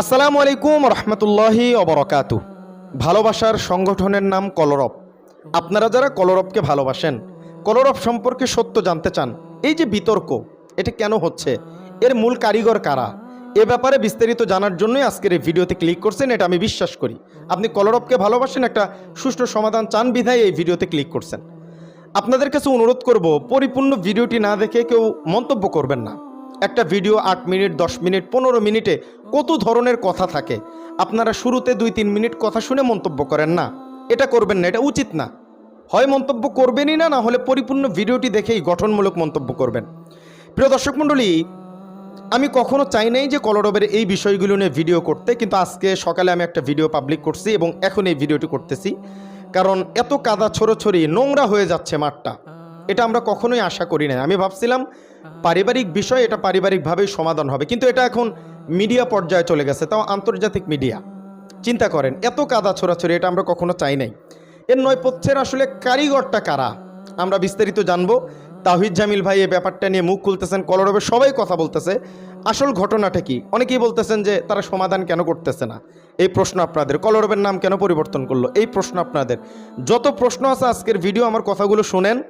আসসালামু আলাইকুম রহমতুল্লাহি অবরকাতু। ভালোবাসার সংগঠনের নাম কলরব। আপনারা যারা কলরবকে ভালোবাসেন, কলরব সম্পর্কে সত্য জানতে চান, এই যে বিতর্ক, এটা কেন হচ্ছে? এর মূল কারিগর কারা? এ ব্যাপারে বিস্তারিত জানার জন্যই আজকের এই ভিডিওতে ক্লিক করছেন, এটা আমি বিশ্বাস করি। আপনি কলরবকে ভালোবাসেন, একটা সুষ্ঠু সমাধান চান বিধায় এই ভিডিওতে ক্লিক করছেন। আপনাদের কাছে অনুরোধ করব, পরিপূর্ণ ভিডিওটি না দেখে কেউ মন্তব্য করবেন না। একটা ভিডিও আট মিনিট, দশ মিনিট, পনেরো মিনিটে কত ধরনের কথা থাকে? আপনারা শুরুতে দুই তিন মিনিট কথা শুনে মন্তব্য করেন না। এটা করবেন না, এটা উচিত না। হয় মন্তব্য করবেনই না না হলে পরিপূর্ণ ভিডিওটি দেখেই গঠনমূলক মন্তব্য করবেন। প্রিয় দর্শক মণ্ডলী, আমি কখনো চাই নাই যে কলরবের এই বিষয়গুলো নিয়ে ভিডিও করতে, কিন্তু আজকে সকালে আমি একটা ভিডিও পাবলিক করছি এবং এখন এই ভিডিওটি করতেছি। কারণ এত কাদা ছড়োছড়ি, নোংরা হয়ে যাচ্ছে মাঠটা। এটা আমরা কখনোই আশা করি না আমি ভাবছিলাম, পারিবারিক বিষয়, এটা পারিবারিকভাবেই সমাধান হবে। কিন্তু এটা এখন মিডিয়া পর্যায়ে চলে গেছে, তাও আন্তর্জাতিক মিডিয়া। চিন্তা করেন, এত কাদা ছড়াছড়ি, এটা আমরা কখনো চাই নাই। এর নৈপথ্যের আসলে কারিগরটা কারা? আমরা বিস্তারিত জানব। তাহিদ জামিল ভাই এই ব্যাপারটা নিয়ে মুখ খুলতেছেন, কলরবে সবাই কথা বলতেছে। আসল ঘটনাটা কি? অনেকেই বলতেছেন যে তারা সমাধান কেন করতেছে না। এই প্রশ্ন আপনাদের, কলরবের নাম কেন পরিবর্তন করল? এই প্রশ্ন আপনাদের। যত প্রশ্ন আছে আজকের ভিডিও আমার কথাগুলো শোনেন।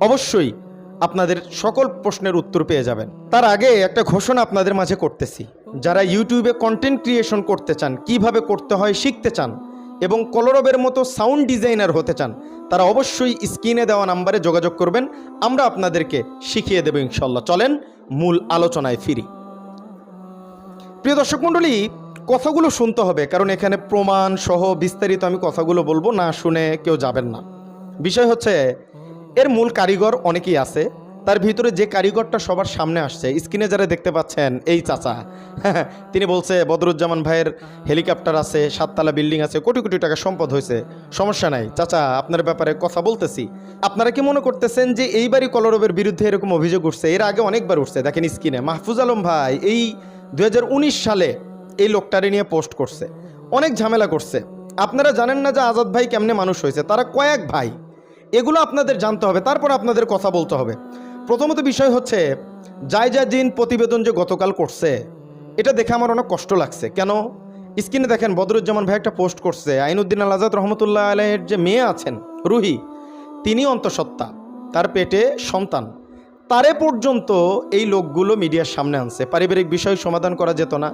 অবশ্যই আপনাদের সকল প্রশ্নের উত্তর পেয়ে যাবেন। তার আগে একটা ঘোষণা আপনাদের মাঝে করতেছি। যারা ইউটিউবে কন্টেন্ট ক্রিয়েশন করতে চান, কীভাবে করতে হয় শিখতে চান এবং কলরবের মতো সাউন্ড ডিজাইনার হতে চান, তারা অবশ্যই স্ক্রিনে দেওয়া নাম্বারে যোগাযোগ করবেন। আমরা আপনাদেরকে শিখিয়ে দেবো ইনশাল্লাহ চলেন মূল আলোচনায় ফিরি। প্রিয় দর্শক মণ্ডলী, কথাগুলো শুনতে হবে, কারণ এখানে প্রমাণ সহ বিস্তারিত আমি কথাগুলো বলব, না শুনে কেউ যাবেন না। বিষয় হচ্ছে এর মূল কারিগর অনেকেই আছে। তার ভিতরে যে কারিগরটা সবার সামনে আসছে, স্ক্রিনে যারা দেখতে পাচ্ছেন, এই চাচা। তিনি বলছে, বদরুজ্জামান ভাইয়ের হেলিকপ্টার আছে, সাততলা বিল্ডিং আছে, কোটি কোটি টাকা সম্পদ হয়েছে। সমস্যা নাই। চাচা, আপনার ব্যাপারে কথা বলতেছি। আপনারা কি মনে করতেছেন যে এইবারই কলরবের বিরুদ্ধে এরকম অভিযোগ উঠছে? এর আগে অনেকবার উঠছে। দেখেন স্ক্রিনে, মাহফুজ আলম ভাই এই দু হাজার উনিশ সালে এই লোকটারে নিয়ে পোস্ট করছে। অনেক ঝামেলা করছে। আপনারা জানেন না যে আজাদ ভাই কেমনে মানুষ হয়েছে? তারা কয়েক ভাই। এগুলো আপনাদের জানতে হবে, তারপর আপনাদের কথা বলতে হবে। প্রথমত বিষয় হচ্ছে জায়জা জিন প্রতিবেদন যে গতকাল করছে, এটা দেখে আমার অনেক কষ্ট লাগছে। কেন? স্ক্রিনে দেখেন, বদরুজ্জামান ভাই একটা পোস্ট করছে, আইনুদ্দিন আল আজাদ রহমতুল্লাহ আলহের যে মেয়ে আছেন, রুহি, তিনি অন্তঃসত্ত্বা, তার পেটে সন্তান। তারে পর্যন্ত এই লোকগুলো মিডিয়ার সামনে আনছে। পারিবারিক বিষয় সমাধান করা যেত না।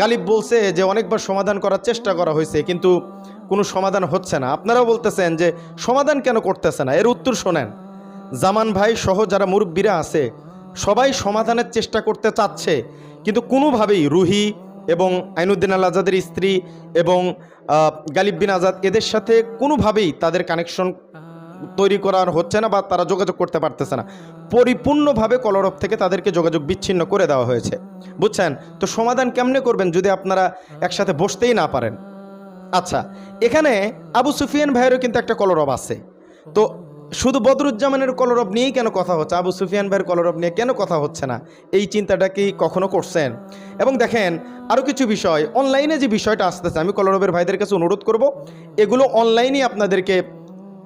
গালিব বলছে যে, অনেকবার সমাধান করার চেষ্টা করা হয়েছে, কিন্তু কোনো সমাধান হচ্ছে না। আপনারাও বলতেছেন যে সমাধান কেন করতেছে না? এর উত্তর শোনেন। জামান ভাই সহ যারা মুরব্বীরা আছে, সবাই সমাধানের চেষ্টা করতে চাচ্ছে। কিন্তু কোনোভাবেই রুহি এবং আইনুদ্দিন আল আজাদের স্ত্রী এবং গালিব বিন আজাদ এদের সাথে কোনোভাবেই তাদের কানেকশন তৈরি করার হচ্ছে না বা তারা যোগাযোগ করতে পারতেছে না। পরিপূর্ণভাবে কলরব থেকে তাদেরকে যোগাযোগ বিচ্ছিন্ন করে দেওয়া হয়েছে। বুঝছেন? তো সমাধান কেমনে করবেন যদি আপনারা একসাথে বসতেই না পারেন? আচ্ছা এখানে আবু সুফিয়ান ভাইয়েরও কিন্তু একটা কলরব আছে। তো শুধু বদরুজ্জামানের কলরব নিয়েই কেন কথা হচ্ছে? আবু সুফিয়ান ভাইয়ের কলরব নিয়ে কেন কথা হচ্ছে না? এই চিন্তাটা কি কখনো করছেন? এবং দেখেন আরও কিছু বিষয়, অনলাইনে যে বিষয়টা আসতেছে, আমি কলরবের ভাইদের কাছে অনুরোধ করব, এগুলো অনলাইনেই আপনাদেরকে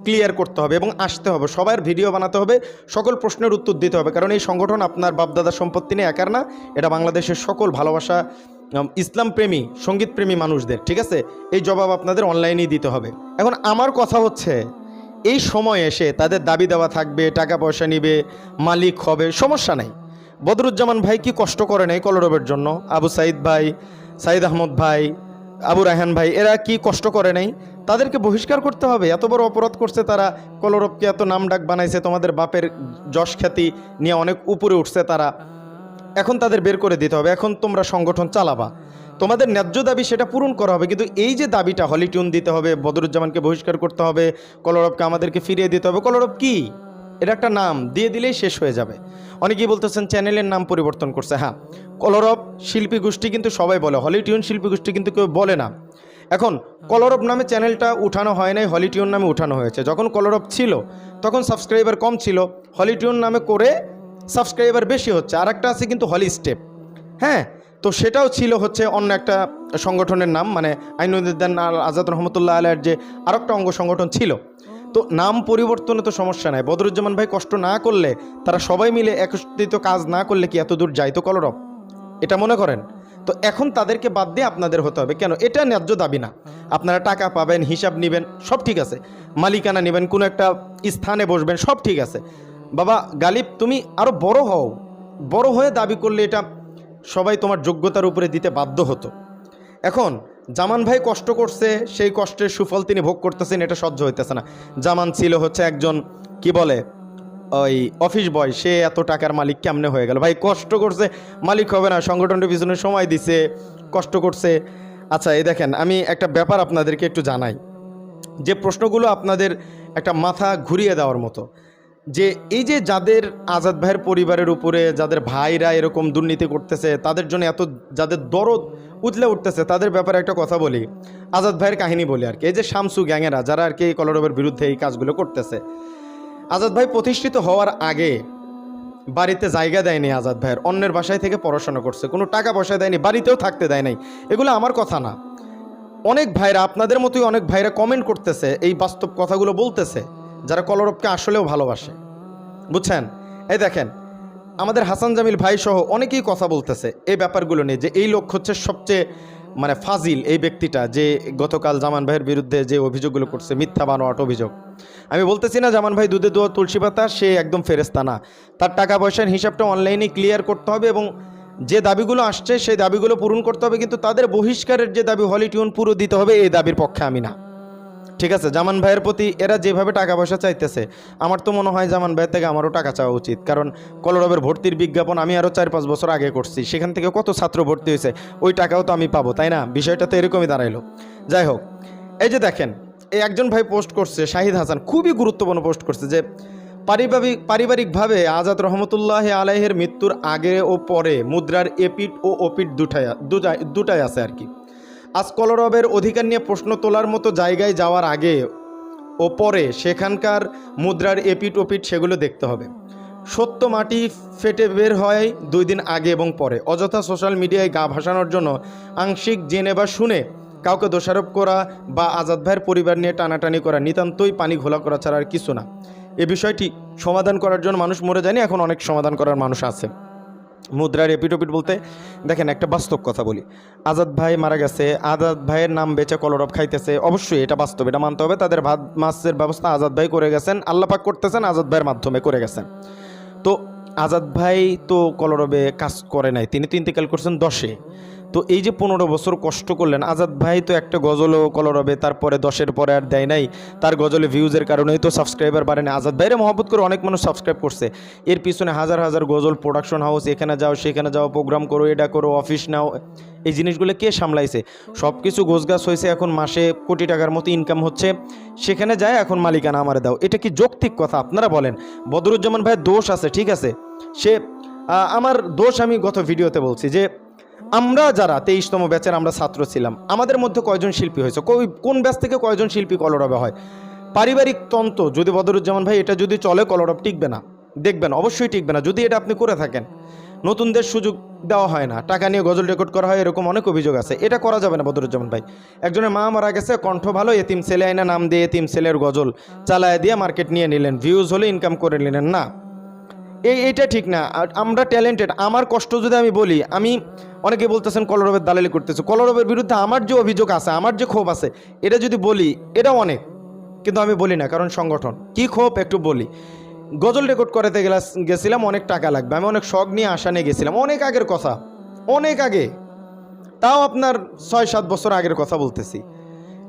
ক্লিয়ার করতে হবে এবং আসতে হবে। সবার ভিডিও বানাতে হবে, সকল প্রশ্নের উত্তর দিতে হবে। কারণ এই সংগঠন আপনার বাপদাদা সম্পত্তি নিয়ে একার না, এটা বাংলাদেশের সকল ভালোবাসা ইসলাম প্রেমী সংগীত প্রেমী মানুষদের, ঠিক আছে? এই জবাব আপনাদের অনলাইনেই দিতে হবে। এখন আমার কথা হচ্ছে, এই সময় এসে তাদের দাবি দেওয়া থাকবে টাকা পয়সা নিবে, মালিক হবে, সমস্যা নাই। বদরুজ্জামান ভাই কি কষ্ট করে নাই কলরবের জন্য? আবু সাইদ ভাই, সাইদ আহমদ ভাই, আবু রায়হান ভাই, এরা কি কষ্ট করে নাই তাদেরকে বহিষ্কার করতে হবে। এত বড় অপরাধ করছে তারা। কলরবকে এত নাম ডাক বানাইছে, তোমাদের বাপের যশ খ্যাতি নিয়ে অনেক উপরে উঠছে তারা। এখন তাদের বের করে দিতে হবে। এখন তোমরা সংগঠন চালাবা। তোমাদের ন্যায্য দাবি সেটা পূরণ করা হবে। কিন্তু এই যে দাবিটা, হলিটিউন দিতে হবে, বদরুজ্জামানকে বহিষ্কার করতে হবে, কলরবকে আমাদেরকে ফিরিয়ে দিতে হবে। কলরব কি? এটা একটা নাম। দিয়ে দিলেই শেষ হয়ে যাবে। অনেকেই বলতেছেন, চ্যানেলের নাম পরিবর্তন করছে। হ্যাঁ কলরব, শিল্পী গোষ্ঠী কিন্তু সবাই বলে। হলিটিউন শিল্পী গোষ্ঠী কিন্তু কেউ বলে না। এখন কলরব নামে চ্যানেলটা উঠানো হয় নাই, হলিটিউন নামে উঠানো হয়েছে। যখন কলরব ছিল, তখন সাবস্ক্রাইবার কম ছিল, হলিটিউন নামে করে সাবস্ক্রাইবার বেশি হচ্ছে। আর একটা আছে কিন্তু হলি স্টেপ। হ্যাঁ তো সেটাও ছিল হচ্ছে অন্য একটা সংগঠনের নাম মানে আইনুদ্দিন আজাদ রহমতুল্লাহ আলের যে আর একটা অঙ্গ সংগঠন ছিল। তো নাম পরিবর্তনে তো সমস্যা নাই। বদরুজ্জামান ভাই কষ্ট না করলে, তারা সবাই মিলে একত্রিত কাজ না করলে কি এত দূর যাইতো কলরব? এটা মনে করেন? তো এখন তাদেরকে বাদ দিয়ে আপনাদের হতে হবে। কেন? এটা ন্যায্য দাবি না। আপনারা টাকা পাবেন, হিসাব নেবেন, সব ঠিক আছে। মালিকানা নেবেন, কোনো একটা স্থানে বসবেন, সব ঠিক আছে। বাবা, গালিব, তুমি আরও বড় হও। বড় হয়ে দাবি করলে এটা সবাই তোমার যোগ্যতার উপরে দিতে বাধ্য হতো। এখন, জামান ভাই কষ্ট করছে, সেই কষ্টের সুফল তিনি ভোগ করতেছেন, এটা সহ্য হইতেছে না। জামান ছিল হচ্ছে একজন, কি বলে ওই অফিস বয় সে এত টাকার মালিক কেমনে হয়ে গেল? ভাই, কষ্ট করছে, মালিক হবে না, সংগঠনটির পিছনে সময় দিছে, কষ্ট করছে। আচ্ছা এই দেখেন, আমি একটা ব্যাপার আপনাদেরকে একটু জানাই। যে প্রশ্নগুলো আপনাদের একটা মাথা ঘুরিয়ে দেওয়ার মতো, যে এই যে যাদের আজাদ ভাইয়ের পরিবারের উপরে, যাদের ভাইরা এরকম দুর্নীতি করতেছে, তাদের জন্য এত, যাদের দরদ উতলে উঠতেছে, তাদের ব্যাপারে একটা কথা বলি। আজাদ ভাইয়ের কাহিনী বলি আর কি। এই যে শামসু গ্যাংয়েরা, যারা আর কি এই কলরবের বিরুদ্ধে এই কাজগুলো করতেছে আজাদ ভাই প্রতিষ্ঠিত হওয়ার আগে বাড়িতে জায়গা দেয়নি আজাদ ভাইয়ের, অন্যের বাসায় থেকে পড়াশোনা করছে, কোনো টাকা পয়সা দেয়নি, বাড়িতেও থাকতে দেয় নাই। এগুলো আমার কথা না। অনেক ভাইরা, আপনাদের মতোই অনেক ভাইরা কমেন্ট করতেছে, এই বাস্তব কথাগুলো বলতেছে, যারা কলরবকে আসলেও ভালোবাসে। বুঝছেন? এই দেখেন, আমাদের হাসান জামিল ভাই সহ অনেকেই কথা বলতেছে, এই ব্যাপারগুলো নিয়ে যে এই লোক হচ্ছে সবচেয়ে মানে ফাজিল এই ব্যক্তিটা যে গতকাল জামান ভাইয়ের বিরুদ্ধে যে অভিযোগগুলো করছে মিথ্যা বানোয়াট অভিযোগ। আমি বলতেছি না জামান ভাই দুধে দোয়া তুলসী পাতা সে একদম ফেরেস্তা না। তার টাকা পয়সার হিসাবটা অনলাইনে ক্লিয়ার করতে হবে এবং যে দাবিগুলো আসছে সেই দাবিগুলো পূরণ করতে হবে কিন্তু তাদের বহিষ্কারের যে দাবি হলিটিউন পুরো দিতে হবে এই দাবির পক্ষে আমি না। ঠিক আছে, জামান ভাইয়ের প্রতি এরা যেভাবে টাকা পয়সা চাইতেছে, আমার তো মনে হয় জামান ভাইয়ের থেকে আমারও টাকা চাওয়া উচিত। কারণ কলরবের ভর্তির বিজ্ঞাপন আমি আরও চার পাঁচ বছর আগে করছি, সেখান থেকে কত ছাত্র ভর্তি হয়েছে, ওই টাকাও তো আমি পাবো, তাই না? বিষয়টা তো এরকমই দাঁড়াইলো। যাই হোক, এই যে দেখেন, এই একজন ভাই পোস্ট করছে, শাহিদ হাসান, খুবই গুরুত্বপূর্ণ পোস্ট করছে যে পারিবারিক পারিবারিকভাবে আজাদ রহমতুল্লাহ আলাইহের মৃত্যুর আগে ও পরে মুদ্রার এপিট ও ওপিট দুটাই দুটাই আছে আর কি। আজ কলরবের অধিকার নিয়ে প্রশ্ন তোলার মতো জায়গায় যাওয়ার আগে ও পরে সেখানকার মুদ্রার এপিট ওপিট সেগুলো দেখতে হবে। সত্য মাটি ফেটে বের হয় দুই দিন আগে এবং পরে। অযথা সোশ্যাল মিডিয়ায় গা ভাসানোর জন্য আংশিক জেনে বা শুনে কাউকে দোষারোপ করা বা আজাদ ভাইয়ের পরিবার নিয়ে টানাটানি করা নিতান্তই পানি ঘোলা করা ছাড়া আর কিছু না। এ বিষয়টি সমাধান করার জন্য মানুষ মরে যায়নি, এখন অনেক সমাধান করার মানুষ আছে। মুদ্রার এপিটোপিট বলতে, দেখেন একটা বাস্তব কথা বলি। আজাদ ভাই মারা গেছে, আজাদ ভাইয়ের নাম বেচে কলরব খাইতেছে, অবশ্যই এটা বাস্তব, এটা মানতে হবে, তাদের ভাত মাছের ব্যবস্থা আজাদ ভাই করে গেছেন আল্লাপাক করতেছেন, আজাদ ভাইয়ের মাধ্যমে করে গেছেন। তো আজাদ ভাই তো কলরবে কাজ করে নাই, তিনি তো ইন্তেকাল করছেন দশে। তো এই যে পনেরো বছর কষ্ট করলেন, আজাদ ভাই তো একটা গজলও কলর হবে, তারপরে দশের পরে আর দেয় নাই, তার গজলে ভিউজের কারণেই তো সাবস্ক্রাইবার বাড়ে না আজাদ ভাইরে মহব্বত করে অনেক মানুষ সাবস্ক্রাইব করছে। এর পিছনে হাজার হাজার গজল প্রোডাকশন হাউস এখানে যাও, সেখানে যাও প্রোগ্রাম করো, এটা করো অফিস নাও, এই জিনিসগুলো কে সামলাইছে? সব কিছু গোছগাছ হয়েছে এখন মাসে কোটি টাকার মতো ইনকাম হচ্ছে, সেখানে যায় এখন মালিকানা আমারে দাও। এটা কি যৌক্তিক কথা? আপনারা বলেন। বদরুজ্জামান ভাইয়ের দোষ আছে, ঠিক আছে? সে আমার দোষ আমি গত ভিডিওতে বলছি যে আমরা যারা, তেইশতম ব্যাচের আমরা ছাত্র ছিলাম, আমাদের মধ্যে কয়জন শিল্পী হয়েছে? কোন ব্যাচ থেকে কয়জন শিল্পী কলরবে হয়? পারিবারিক তন্ত্র, যদি বদরুজ্জামান ভাই, এটা যদি চলে, কলরব টিকবে না। দেখবেন, অবশ্যই টিকবে না। যদি এটা আপনি করে থাকেন, নতুনদের সুযোগ দেওয়া হয় না, টাকা নিয়ে গজল রেকর্ড করা হয়, এরকম অনেক অভিযোগ আছে। এটা করা যাবে না বদরুজ্জামান ভাই। একজনের মা মারা গেছে, কণ্ঠ ভালো, এতিম ছেলে আইনা নাম দিয়ে এতিম ছেলের গজল চালায় দিয়ে মার্কেট নিয়ে নিলেন। ভিউজ হলে ইনকাম করে নিলেন। না এই এইটা ঠিক না। আমরা ট্যালেন্টেড আমার কষ্ট যদি আমি বলি, আমি অনেকে বলতেছেন কলরবের দালালি করতেছে। কলরবের বিরুদ্ধে আমার যে অভিযোগ আছে, আমার যে ক্ষোভ আছে, এটা যদি বলি এটা অনেক। কিন্তু আমি বলি না, কারণ সংগঠন। কি ক্ষোভ? একটু বলি। গজল রেকর্ড করাতে গেছিলাম, অনেক টাকা লাগবে। আমি অনেক শখ নিয়ে আশা নিয়ে গেছিলাম। অনেক আগের কথা। অনেক আগে। তাও আপনার ছয় সাত বছর আগের কথা বলতেছি।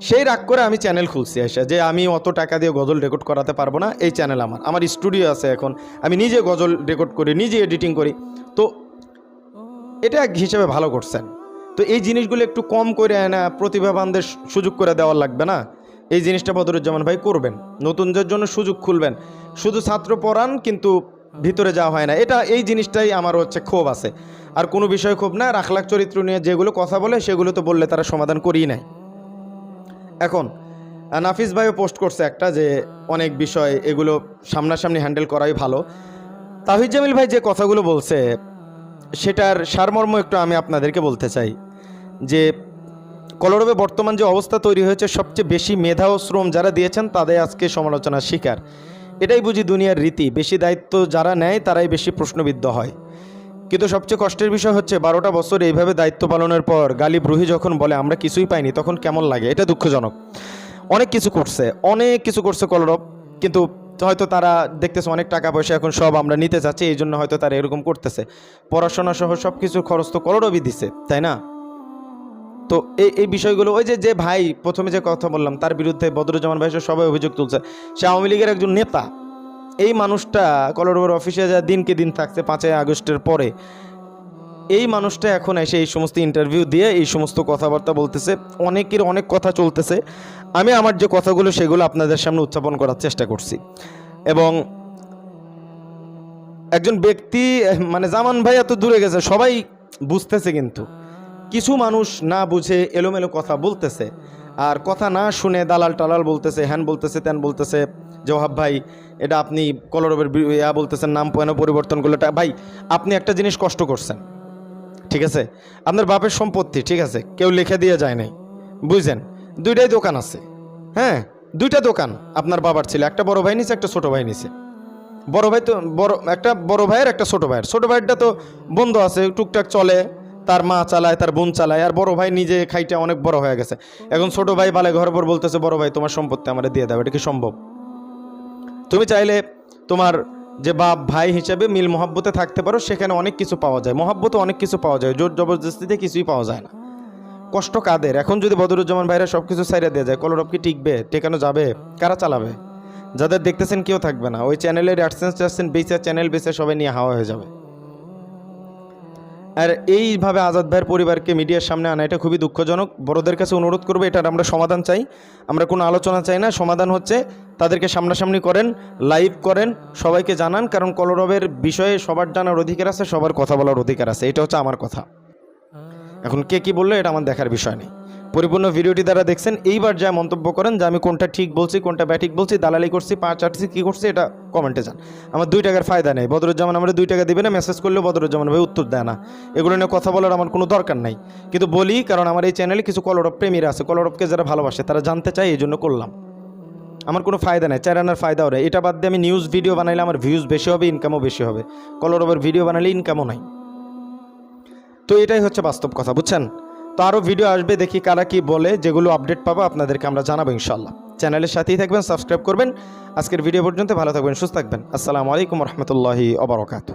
সেই রাগ করে আমি চ্যানেল খুলছি এসে যে আমি অত টাকা দিয়ে গজল রেকর্ড করাতে পারব না। এই চ্যানেল আমার। আমার স্টুডিও আছে এখন। আমি নিজে গজল রেকর্ড করি, নিজে এডিটিং করি। তো এটা এক হিসেবে ভালো করছেন। তো এই জিনিসগুলো একটু কম করে না, প্রতিভাবানদের সুযোগ করে দেওয়ার লাগবে না? এই জিনিসটা বদরুজ্জামান ভাই করবেন। নতুনদের জন্য সুযোগ খুলবেন। শুধু ছাত্র পড়ান, কিন্তু ভিতরে যাওয়া হয় না। এটা, এই জিনিসটাই আমার হচ্ছে ক্ষোভ আছে। আর কোনো বিষয় ক্ষোভ না রাখলাখ চরিত্র নিয়ে যেগুলো কথা বলে, সেগুলো তো বললে তারা সমাধান করিয়ে নেয় এখন নাফিস ভাইও পোস্ট করছে একটা যে, অনেক বিষয় এগুলো সামনাসামনি হ্যান্ডেল করাই ভালো। তাহিদ জামিল ভাই যে কথাগুলো বলছে সেটার সারমর্ম একটু আমি আপনাদেরকে বলতে চাই যে কলরবে বর্তমান যে অবস্থা তৈরি হয়েছে, সবচেয়ে বেশি মেধা ও শ্রম যারা দিয়েছেন, তাদের আজকে সমালোচনার শিকার। এটাই বুঝি দুনিয়ার রীতি। বেশি দায়িত্ব যারা নেয়, তারাই বেশি প্রশ্নবিদ্ধ হয়। কিন্তু সবচেয়ে কষ্টের বিষয় হচ্ছে, বারোটা বছর এইভাবে দায়িত্ব পালনের পর গালিব রুহি যখন বলে, আমরা কিছুই পাইনি তখন কেমন লাগে? এটা দুঃখজনক। অনেক কিছু করছে, অনেক কিছু করছে কলরব, কিন্তু হয়তো তারা দেখতেছে অনেক টাকা পয়সা এখন সব আমরা নিতে চাচ্ছি, এই জন্য হয়তো তারা এরকম করতেছে। পড়াশোনা সহ সব কিছুর খরচ তো কলরবই দিছে, তাই না? তো এই এই বিষয়গুলো, ওই যে যে ভাই প্রথমে যে কথা বললাম, তার বিরুদ্ধে বদরুজ্জামান ভাই সবাই অভিযোগ তুলছে। সে আওয়ামী লীগের একজন নেতা। এই মানুষটা কলরবের অফিসে যা দিনকে দিন থাকছে, পাঁচই আগস্টের পরে। এই মানুষটা এখন এসে এই সমস্ত ইন্টারভিউ দিয়ে এই সমস্ত কথাবার্তা বলতেছে। অনেকের অনেক কথা চলতেছে। আমি আমার যে কথাগুলো সেগুলো আপনাদের সামনে উত্থাপন করার চেষ্টা করছি। এবং একজন ব্যক্তি মানে জামান ভাই এত দূরে গেছে, সবাই বুঝতেছে কিন্তু। কিছু মানুষ না বুঝে এলোমেলো কথা বলতেছে আর কথা না শুনে দালাল টালাল বলতেছে, হ্যান বলতেছে, ত্যান বলতেছে জওহাব ভাই, এটা আপনি কলরবের ইয়া বলতেছেন, নাম পেন পরিবর্তন করলে ভাই, আপনি একটা জিনিস কষ্ট করছেন, ঠিক আছে? আপনার বাপের সম্পত্তি, ঠিক আছে? কেউ লিখে দিয়ে যায় নাই, বুঝছেন? দুইটাই দোকান আছে। হ্যাঁ দুইটা দোকান আপনার বাবার ছিল, একটা বড় ভাই নিছে, একটা ছোট ভাই নিছে। বড় ভাই তো, বড়, একটা বড় ভাইয়ের, একটা ছোট ভাইয়ের। ছোট ভাইয়েরটা তো বন্ধ আছে, টুকটাক চলে। তার মা চালায়, তার বোন চালায়, আর বড় ভাই নিজে খাইটা অনেক বড় হয়ে গেছে। এখন ছোট ভাই বালে ঘর পর বলতেছে, বড় ভাই, তোমার সম্পত্তি আমার দিয়ে দাও, এটা কি সম্ভব? তুমি চাইলে তোমার যে বাপ ভাই হিসেবে মিল মহাব্বতে থাকতে পারো, সেখানে অনেক কিছু পাওয়া যায়। মহাব্বতে অনেক কিছু পাওয়া যায়, জোর জবরদস্তিতে কিছুই পাওয়া যায় না। কষ্ট কাদের? এখন যদি বদরুজ্জামান ভাইরা সব কিছু সাইডে দিয়ে যায়, কলরব কি টিকবে? টেকানো যাবে? কারা চালাবে? যাদের দেখতেছেন কেউ থাকবে না। ওই চ্যানেলের অ্যাডসেন্স ট্যাডসেন্স বেচে চ্যানেল বেচে সবাই নিয়ে হাওয়া হয়ে যাবে। আর এইভাবে আজাদ ভাইয়ের পরিবারকে মিডিয়ার সামনে আনা, এটা খুবই দুঃখজনক। বড়দের কাছে অনুরোধ করব, এটার আমরা সমাধান চাই। আমরা কোনো আলোচনা চাই না। সমাধান হচ্ছে, তাদেরকে সামনাসামনি করেন লাইভ করেন, সবাইকে জানান। কারণ কলরবের বিষয়ে সবার জানার অধিকার আছে, সবার কথা বলার অধিকার আছে। এটা হচ্ছে আমার কথা। এখন কে কি বলল এটা আমার দেখার বিষয় নেই। পরিপূর্ণ ভিডিওটি দ্বারা দেখছেন, এইবার যা মন্তব্য করেন, যে আমি কোনটা ঠিক বলছি, কোনটা ব্যাঠিক বলছি, দালালি করছি, পাঁচ আটছি, কী করছি, এটা কমেন্টে যান। আমার দুই টাকার ফায়দা নেই। বদরুজ্জামান আমার দুই টাকা দিবে না মেসেজ করলেও বদরুজ্জামান ভাই উত্তর দেয় না। এগুলো নিয়ে কথা বলার আমার কোনো দরকার নাই। কিন্তু বলি, কারণ আমার এই চ্যানেলে কিছু কলরব প্রেমীরা আছে। কলরবকে যারা ভালোবাসে, তারা জানতে চায়, এই জন্য করলাম। আমার কোনো ফায়দা নেই আনার ফায়দাও নেই। এটা বাদ দিয়ে আমি নিউজ ভিডিও বানাইলে আমার ভিউজ বেশি হবে ইনকামও বেশি হবে। কলরবের ভিডিও বানালে ইনকামও নাই। তো এটাই হচ্ছে বাস্তব কথা, বুঝছেন? তো আরও ভিডিও আসবে, দেখি কারা কি বলে, যেগুলো আপডেট পাবো আপনাদেরকে আমরা জানাব ইনশাল্লাহ চ্যানেলের সাথেই থাকবেন সাবস্ক্রাইব করবেন। আজকের ভিডিও পর্যন্ত ভালো থাকবেন, সুস্থ থাকবেন। আসসালামু আলাইকুম রহমতুল্লাহি অবরকাত